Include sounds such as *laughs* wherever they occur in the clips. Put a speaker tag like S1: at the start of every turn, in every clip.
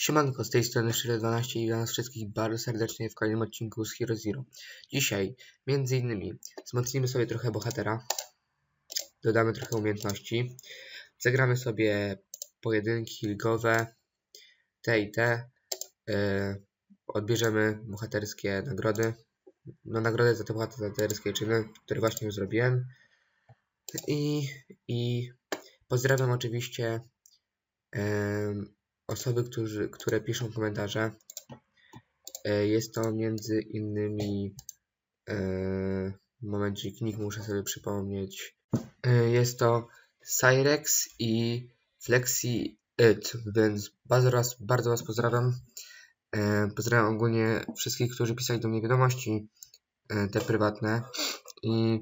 S1: Siemanko, z tej strony Shire12 i witam wszystkich bardzo serdecznie w kolejnym odcinku z Hero Zero. Dzisiaj, między innymi, wzmocnimy sobie trochę bohatera, dodamy trochę umiejętności, zagramy sobie pojedynki ligowe, te i te, yy, odbierzemy bohaterskie nagrody, no nagrodę za te bohaterskie czyny, które właśnie już zrobiłem i, i pozdrawiam oczywiście yy, osoby, którzy, które piszą komentarze. E, Jest to między innymi e, momencik, nick muszę sobie przypomnieć. E, Jest to Cyrex i Flexi It, więc bardzo was, bardzo was pozdrawiam. Pozdrawiam ogólnie wszystkich, którzy pisali do mnie wiadomości te prywatne i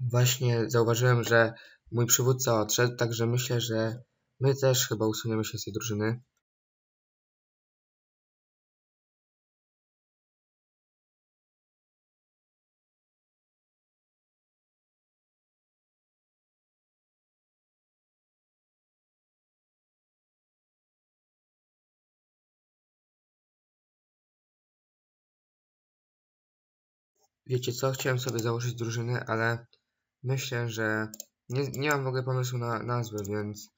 S1: właśnie zauważyłem, że mój przywódca odszedł, także myślę, że My też chyba usuniemy się z tej drużyny. Wiecie co? Chciałem sobie założyć drużynę, ale myślę, że nie, nie mam w ogóle pomysłu na nazwę, więc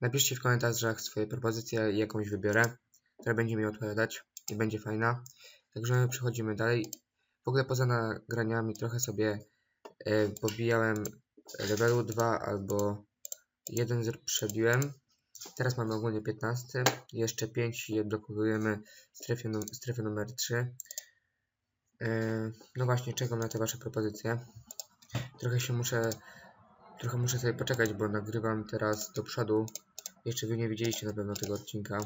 S1: napiszcie w komentarzach swoje propozycje i jakąś wybiorę, która będzie mi odpowiadać i będzie fajna. Także przechodzimy dalej. W ogóle poza nagraniami trochę sobie e, pobijałem levelu 2 albo 1 przebiłem. Teraz mamy ogólnie 15, jeszcze 5 i odblokowujemy strefę, num strefę numer 3. Yy, no właśnie, czekam na te wasze propozycje. Trochę się muszę, trochę muszę sobie poczekać, bo nagrywam teraz do przodu. Jeszcze wy nie widzieliście na pewno tego odcinka.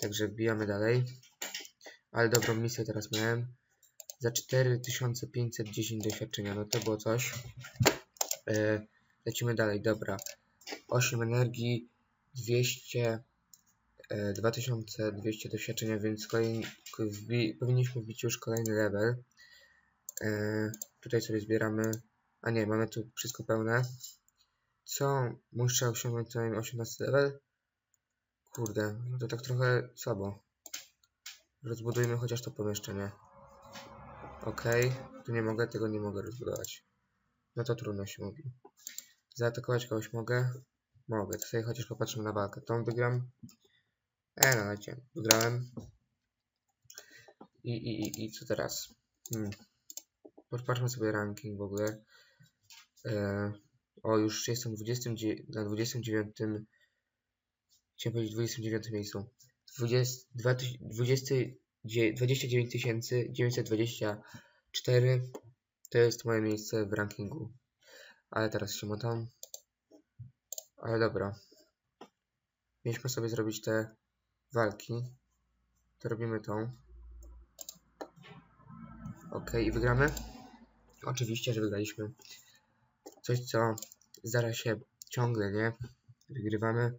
S1: Także wbijamy dalej. Ale dobrą misję teraz miałem. Za 4510 doświadczenia, no to było coś. Yy, lecimy dalej, dobra. 8 energii, 200, e, 2200 doświadczenia, więc powinniśmy wbić już kolejny level. E, tutaj sobie zbieramy, a nie, mamy tu wszystko pełne. Co? Muszę osiągnąć co najmniej 18 level? Kurde, no to tak trochę słabo. Rozbudujmy chociaż to pomieszczenie. Ok, tu nie mogę, tego nie mogę rozbudować. No to trudno się mówi. Zaatakować kogoś mogę? Mogę, sobie chociaż popatrzymy na walkę. Tą wygram. E, no lecie. Wygrałem. I, i, i, i co teraz? Hmm. Popatrzmy sobie ranking w ogóle. E, o, już jestem 20, na 29. Chciałem powiedzieć 29 miejscu. 20, 20, 29 924 to jest moje miejsce w rankingu. Ale teraz się motam. Ale dobra. Mieliśmy sobie zrobić te walki. To robimy tą. Ok, i wygramy? Oczywiście, że wygraliśmy. Coś, co zdarza się ciągle, nie? Wygrywamy.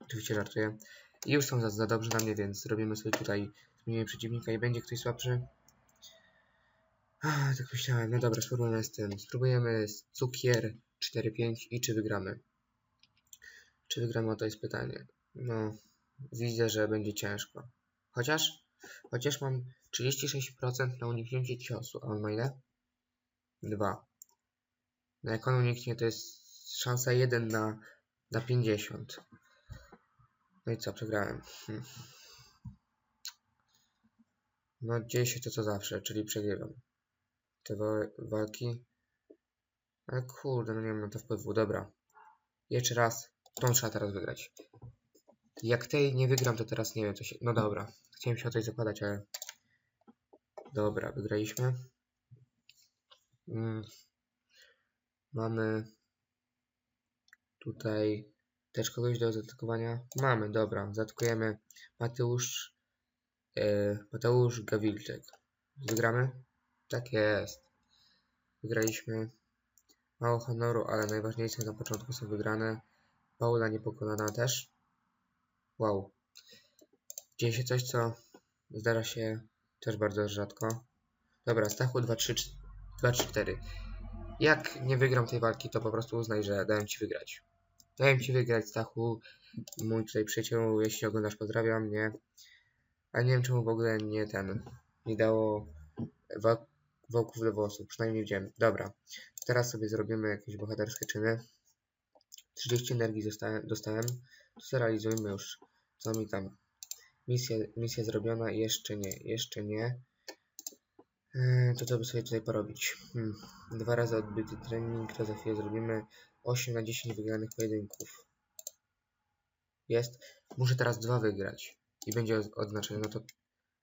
S1: Oczywiście żartuję. I już są za, za dobrze na mnie, więc zrobimy sobie tutaj zmienimy przeciwnika i będzie ktoś słabszy. Ah, tak myślałem. No dobra, spróbujemy z tym. Spróbujemy z cukier 4-5 i czy wygramy. Czy wygramy, to jest pytanie. No, widzę, że będzie ciężko. Chociaż, chociaż mam 36% na uniknięcie ciosu, a on ma ile? 2. No jak on uniknie, to jest szansa 1 na, na 50. No i co, przegrałem. Hm. No dzieje się to co zawsze, czyli przegrywam. Te wa walki. Ale kurde, no nie mam na to wpływu. Dobra. Jeszcze raz. Tą trzeba teraz wygrać. Jak tej nie wygram, to teraz nie wiem co się... No dobra. Chciałem się o coś zakładać, ale... Dobra, wygraliśmy. Mm. Mamy... Tutaj... Też kogoś do zaatakowania? Mamy, dobra. Zaatakujemy Mateusz... Yy, Mateusz. Wygramy? Tak jest. Wygraliśmy. Mało honoru, ale najważniejsze na początku są wygrane. Paula niepokonana też. Wow. Dzieje się coś, co zdarza się też bardzo rzadko. Dobra, Stachu 2-3-4. Jak nie wygram tej walki, to po prostu uznaj, że dałem ci wygrać. Dałem ci wygrać, Stachu. Mój tutaj przyjaciel, jeśli oglądasz, pozdrawiam, nie? A nie wiem czemu w ogóle nie ten, nie dało wałków do włosów, przynajmniej widziałem. Dobra, teraz sobie zrobimy jakieś bohaterskie czyny. 30 energii dostałem, dostałem. to zrealizujmy już, co mi tam. Misja, misja zrobiona, jeszcze nie, jeszcze nie. Yy, to co by sobie tutaj porobić? Hmm. Dwa razy odbyty trening, to za chwilę zrobimy. 8 na 10 wygranych pojedynków. Jest. Muszę teraz dwa wygrać. I będzie odznaczenie. No to,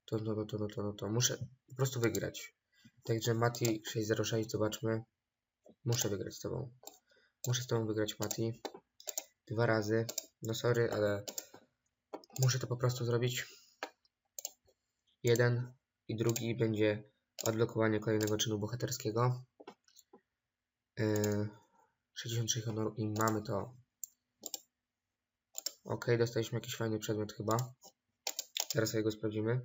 S1: to, no, no, to, no, to, no, to. Muszę po prostu wygrać. Także Mati 606, zobaczmy. Muszę wygrać z tobą. Muszę z tobą wygrać, Mati. Dwa razy. No sorry, ale muszę to po prostu zrobić. Jeden i drugi będzie odblokowanie kolejnego czynu bohaterskiego. Yy, 63 honoru i mamy to. Ok, dostaliśmy jakiś fajny przedmiot chyba. Teraz sobie go sprawdzimy.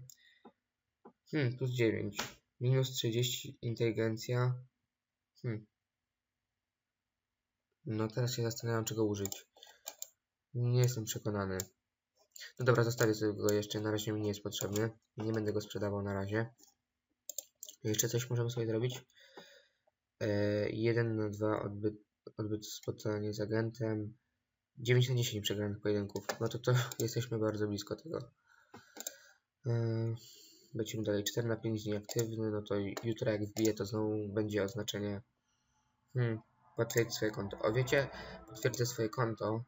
S1: Hmm, plus 9. Minus 30 inteligencja. Hmm. No teraz się zastanawiam czego użyć. Nie jestem przekonany. No dobra, zostawię sobie go jeszcze. Na razie mi nie jest potrzebny. Nie będę go sprzedawał na razie. Jeszcze coś możemy sobie zrobić. E, 1 na 2 odbyt, odbyt spotkanie z agentem. 9 na 10 przegranych pojedynków. No to to *laughs* jesteśmy bardzo blisko tego. E, Lecimy dalej. 4 na 5 nieaktywny. No to jutro jak wbiję to znowu będzie oznaczenie. Hmm. Potwierdź swoje konto. O wiecie, potwierdzę swoje konto.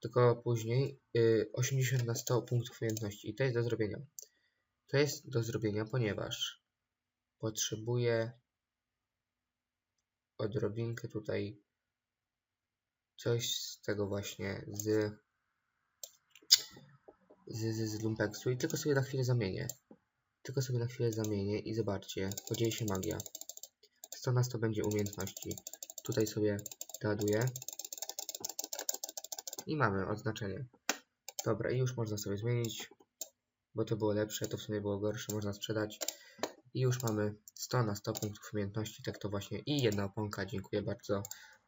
S1: Tylko później y, 80 na 100 punktów umiejętności. I to jest do zrobienia. To jest do zrobienia, ponieważ potrzebuję odrobinkę tutaj coś z tego właśnie z z, z, z lumpeksu i tylko sobie na chwilę zamienię. Tylko sobie na chwilę zamienię i zobaczcie, podzieje się magia. 100 na 100 będzie umiejętności. Tutaj sobie doładuję. I mamy oznaczenie. Dobra, i już można sobie zmienić, bo to było lepsze, to w sumie było gorsze, można sprzedać. I już mamy 100 na 100 punktów umiejętności, tak to właśnie. I jedna oponka, dziękuję bardzo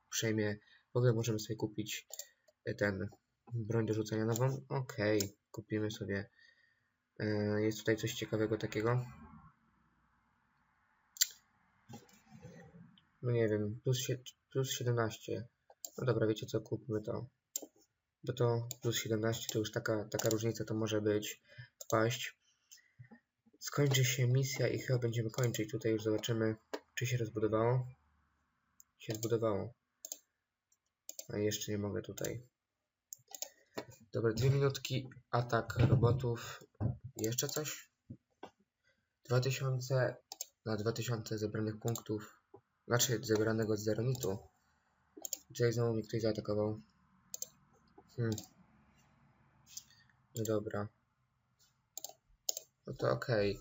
S1: uprzejmie. W ogóle możemy sobie kupić e, ten broń do rzucenia nową. Okej, kupimy sobie. E, Jest tutaj coś ciekawego takiego. No nie wiem, plus, plus 17. No dobra, wiecie co, kupmy to. Bo to plus 17 to już taka, taka różnica to może być wpaść. Skończy się misja i chyba będziemy kończyć. Tutaj już zobaczymy, czy się rozbudowało. Się zbudowało. A jeszcze nie mogę tutaj. Dobra, dwie minutki. Atak robotów. Jeszcze coś? 2000 na 2000 zebranych punktów. Znaczy zebranego z zeronitu. Tutaj znowu mi ktoś zaatakował. Hmm. No dobra. No to okej.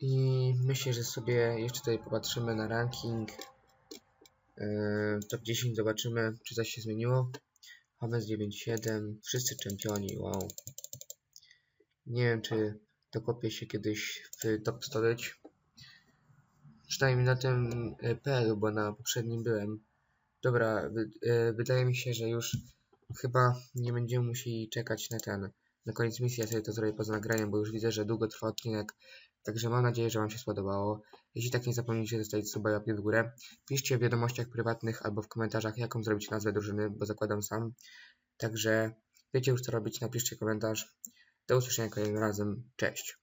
S1: I myślę, że sobie jeszcze tutaj popatrzymy na ranking. Yy, top 10 zobaczymy, czy coś się zmieniło. James 9.7, wszyscy czempioni, wow. Nie wiem, czy dokopię się kiedyś w top 100 być. Przynajmniej na tym y, PL, bo na poprzednim byłem. Dobra, wy, y, wydaje mi się, że już chyba nie będziemy musieli czekać na ten, na koniec misji. Ja sobie to zrobię poza nagraniem, bo już widzę, że długo trwa odcinek. Także mam nadzieję, że Wam się spodobało. Jeśli tak, nie zapomnijcie zostawić suba i łapki w górę. Piszcie w wiadomościach prywatnych albo w komentarzach, jaką zrobić nazwę drużyny, bo zakładam sam. Także wiecie już co robić, napiszcie komentarz. Do usłyszenia kolejnym razem. Cześć.